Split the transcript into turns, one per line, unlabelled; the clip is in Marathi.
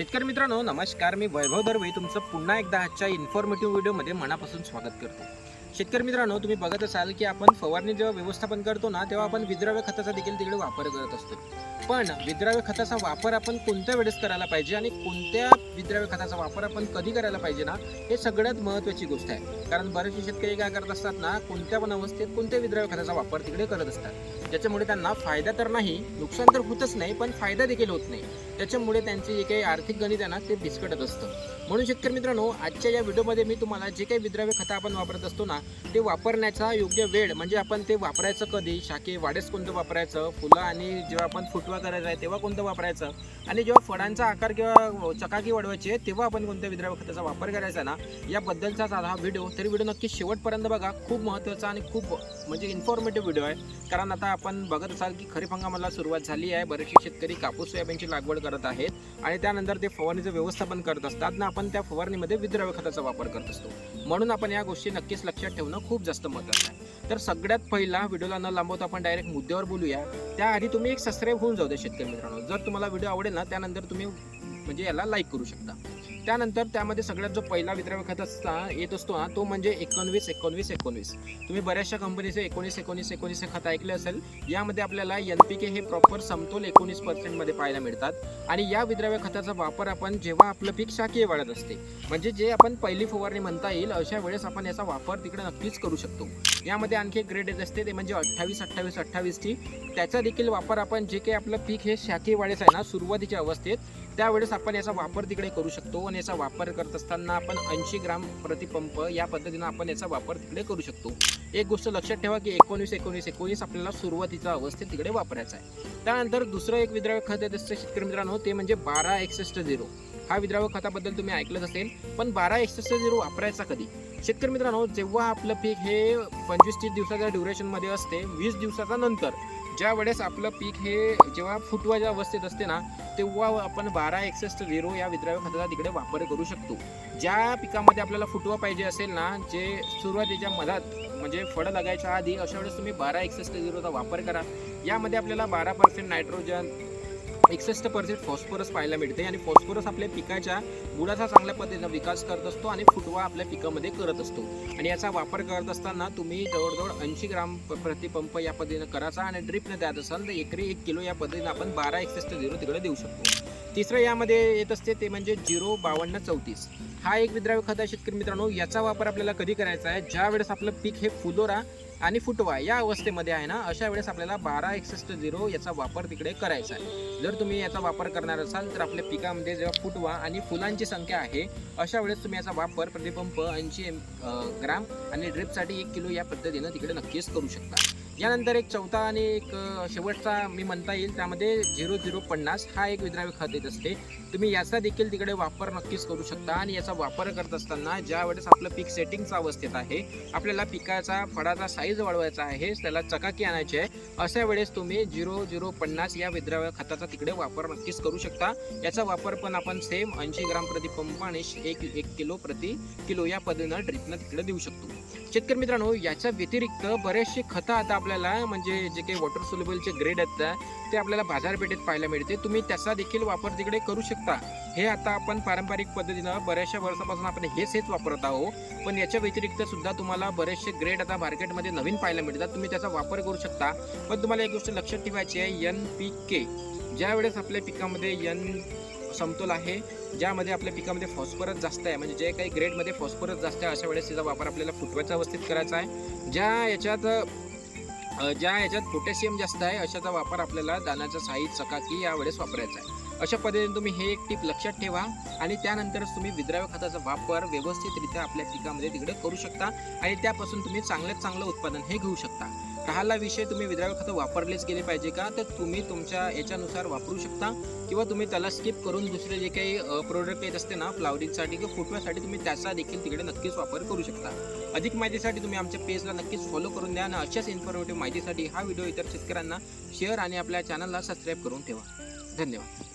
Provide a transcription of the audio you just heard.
शेतकरी मित्रांनो नमस्कार. मी वैभव दरवे. तुमचं पुन्हा एकदा आजच्या इन्फॉर्मेटिव्ह व्हिडिओमध्ये मनापासून स्वागत करतो. शेतकरी मित्रांनो तुम्ही बघत असाल की आपण फवारणी जेव्हा व्यवस्थापन करतो ना तेव्हा आपण विद्राव्य खताचा देखील तिकडे वापर करत असतो. पण विद्राव्य खताचा वापर आपण कोणत्या वेळेस करायला पाहिजे आणि कोणत्या विद्राव्य खताचा वापर आपण कधी करायला पाहिजे ना हे सगळ्यात महत्त्वाची गोष्ट आहे. कारण बरेचसे शेतकरी काय करत असतात ना कोणत्या पण अवस्थेत कोणत्या विद्राव्य खताचा वापर तिकडे करत असतात. ज्याच्यामुळे त्यांना फायदा तर नाही नुकसान तर होतच नाही पण फायदा देखील होत नाही. त्याच्यामुळे त्यांचे जे काही आर्थिक गणित आहे ना ते बिस्कटत असतं. म्हणून शेतकरी मित्रांनो आजच्या या व्हिडिओमध्ये मी तुम्हाला जे काही विद्राव्य खतं आपण वापरत असतो ना ते वापरण्याचा योग्य वेळ म्हणजे आपण ते वापरायचं कधी शाके वाढेस कोणतं वापरायचं फुलं आणि जेव्हा आपण फुटवा करायचा आहे तेव्हा कोणतं वापरायचं आणि जेव्हा फळांचा आकार किंवा चकाकी वाढवायची आहे तेव्हा आपण कोणत्या विद्राव्य खताचा वापर करायचा ना याबद्दलचा साधा हा व्हिडिओ. तरी व्हिडिओ नक्की शेवटपर्यंत बघा खूप महत्त्वाचा आणि खूप म्हणजे इन्फॉर्मेटिव्ह व्हिडिओ आहे. कारण आता आपण बघत असाल की खरीप हंगामाला सुरुवात झाली आहे बरेचसे शेतकरी कापूस सोयाबीनची लागवड करत आहेत आणि त्यानंतर ते फवारणीचं व्यवस्थापन करत असतात ना आपण त्या फवारणीमध्ये विद्राव्य खताचा वापर करत असतो. म्हणून आपण या गोष्टी नक्कीच लक्षात ठेवणं खूप जास्त महत्त्वाचं आहे. तर सगळ्यात पहिला व्हिडिओला न लांबवता आपण डायरेक्ट मुद्द्यावर बोलूया. त्याआधी तुम्ही एक सबस्क्राईब होऊन जाऊ द्या शेतकरी मित्रांनो. जर तुम्हाला व्हिडिओ आवडेल ना त्यानंतर तुम्ही म्हणजे याला लाईक करू शकता. त्यानंतर त्यामध्ये सगळ्यात जो पहिला विद्राव्य खताचा येत असतो ना तो म्हणजे एकोणवीस एकोणवीस एकोणवीस. तुम्ही बऱ्याचशा कंपनीचे एकोणीस एकोणीस एकोणीस हे खत ऐकले असेल. यामध्ये आपल्याला एन पी के हे प्रॉपर समतोल एकोणीस पर्सेंटमध्ये पाहायला मिळतात. आणि या विद्राव्य खताचा वापर आपण जेव्हा आपलं पीक शाकीय वाढत असते म्हणजे जे आपण पहिली फवारणी म्हणता येईल अशा वेळेस आपण याचा वापर तिकडे नक्कीच करू शकतो. यामध्ये आणखी एक ग्रेड येत असते ते म्हणजे अठ्ठावीस अठ्ठावीस अठ्ठावीसची त्याचा देखील वापर आपण जे काही आपलं पीक हे शाकीय वाढीचं आहे ना सुरुवातीच्या अवस्थेत त्यावेळेस आपण याचा वापर तिकडे करू शकतो आणि याचा वापर करत असताना आपण ऐंशी ग्राम प्रतिपंप या पद्धतीनं आपण याचा वापर तिकडे करू शकतो. एक गोष्ट लक्षात ठेवा की एकोणीस एकोणीस एकोणीस आपल्याला सुरुवातीच्या अवस्थेत तिकडे वापरायचा आहे. त्यानंतर दुसरं एक विद्राव्य खत येत असतं शेतकरी मित्रांनो ते म्हणजे बारा एकसष्ट झिरो. हा विद्राव्य खताबद्दल तुम्ही ऐकलंच असेल पण बारा एकसष्ट झिरो वापरायचा कधी? शेतकरी मित्रांनो जेव्हा आपलं पीक हे पंचवीस तीस दिवसाच्या ड्युरेशनमध्ये असते वीस दिवसाच्या नंतर ज्या वेळेस आपलं पीक हे जेव्हा फुटवाच्या अवस्थेत असते ना तेव्हा आपण बारा एकसष्ट झिरो या विद्राव्य खताचा तिकडे वापर करू शकतो. ज्या पिकामध्ये आपल्याला फुटवा पाहिजे असेल ना जे सुरुवातीच्या मधात म्हणजे फळं लागायच्या आधी अशा वेळेस तुम्ही बारा एकसष्ट झिरोचा वापर करा. यामध्ये आपल्याला बारा पर्सेंट नायट्रोजन एकसष्ट पर्सेंट फॉस्फरस पाहायला मिळते आणि फॉस्फरस आपल्या पिकाच्या गुणाचा चांगल्या पद्धतीनं विकास करत असतो आणि फुटवा आपल्या पिकामध्ये करत असतो. आणि याचा वापर करत असताना तुम्ही जवळजवळ ऐंशी ग्राम प्रतिपंप या पद्धतीनं करायचा आणि ड्रिपने द्यायत असाल तर एकरी एक किलो या पद्धतीनं आपण बारा एकसष्ट झिरो तिकडे देऊ शकतो. तिसरं यामध्ये येत असते ते म्हणजे झिरो बावन्न चौतीस. हा एक विद्राव्य खत आहे शेतकरी मित्रांनो. याचा वापर आपल्याला कधी करायचा आहे? ज्या वेळेस आपलं पीक हे फुलोरा आणि फुटवा या अवस्थेमध्ये आहे ना अशा वेळेस आपल्याला बारा एकसष्ट झिरो याचा वापर तिकडे करायचा आहे. जर तुम्ही याचा वापर करणार असाल तर आपल्या पिकामध्ये जेव्हा फुटवा आणि फुलांची संख्या आहे अशा वेळेस तुम्ही याचा वापर प्रतिपंप ऐंशी ग्राम आणि ड्रिपसाठी एक किलो या पद्धतीनं तिकडे नक्कीच करू शकता. यानंतर एक चौथा आणि एक शेवटचा मी म्हणता येईल त्यामध्ये झिरो झिरो पन्नास हा एक विद्राव्य खत येत असते. तुम्ही याचा देखील तिकडे वापर नक्कीच करू शकता आणि याचा वापर करत असताना ज्या वेळेस आपलं पीक सेटिंगचा अवस्थेत आहे आपल्याला पिकाचा फळाचा साईज वाढवायचा आहे त्याला चकाकी आणायची आहे अशा वेळेस तुम्ही झिरो झिरो पन्नास या विद्राव्य खताचा तिकडे वापर नक्कीच करू शकता. याचा वापर पण आपण सेम ऐंशी ग्राम प्रति पंप आणि एक एक किलो प्रति किलो या पद्धतीनं ड्रिपनं तिकडे देऊ शकतो. शेतकरी मित्रांनो याच्या व्यतिरिक्त बरेचसे खतं आता आपल्याला म्हणजे जे काही वॉटर सोल्युबलचे ग्रेड आहेत ते आपल्याला बाजारपेठेत पाहायला मिळते. तुम्ही त्याचा देखील वापर तिकडे करू शकता. हे आता आपण पारंपरिक पद्धतीनं बऱ्याचशा वर्षापासून आपण हेच हेच वापरत आहोत. पण याच्या व्यतिरिक्त सुद्धा तुम्हाला बरेचसे ग्रेड आता मार्केटमध्ये नवीन पाहायला मिळतात. तुम्ही त्याचा वापर करू शकता. पण तुम्हाला एक गोष्ट लक्षात ठेवायची आहे एन पी के ज्या वेळेस आपल्या पिकामध्ये एन समतोल आहे ज्यामध्ये आपल्या पिकामध्ये फॉस्फरस जास्त आहे म्हणजे जे काही ग्रेडमध्ये फॉस्फरस जास्त आहे अशा वेळेस त्याचा वापर आपल्याला फुटव्याच्या अवस्थेत करायचा आहे. ज्या याच्यात ज्या याच्यात पोटॅशियम जास्त आहे अशाचा वापर आपल्याला दानाचा साईज चकाकी यावेळेस वापरायचा आहे. अशा पद्धतीने तुम्ही हे एक टीप लक्षात ठेवा आणि त्यानंतरच तुम्ही विद्राव्य खताचा वापर व्यवस्थितरित्या आपल्या पिकामध्ये तिकडे करू शकता आणि त्यापासून तुम्ही चांगल्यात चांगलं उत्पादन हे घेऊ शकता. राहिला विषय तुम्ही विद्राव्य खतं वापरलेच गेले पाहिजे का? तर तुम्ही तुमच्या याच्यानुसार वापरू शकता किंवा तुम्ही त्याला स्किप करून दुसरे जे काही प्रोडक्ट येत असते ना फ्लावरिंगसाठी किंवा फुटव्यासाठी तुम्ही त्याचा देखील तिकडे नक्कीच वापर करू शकता. अधिक माहितीसाठी तुम्ही आमच्या पेजला नक्कीच फॉलो करून द्या आणि अशाच इन्फॉर्मेटिव्ह माहितीसाठी हा व्हिडिओ इतर शेतकऱ्यांना शेअर आणि आपल्या चॅनलला सबस्क्राईब करून ठेवा. धन्यवाद.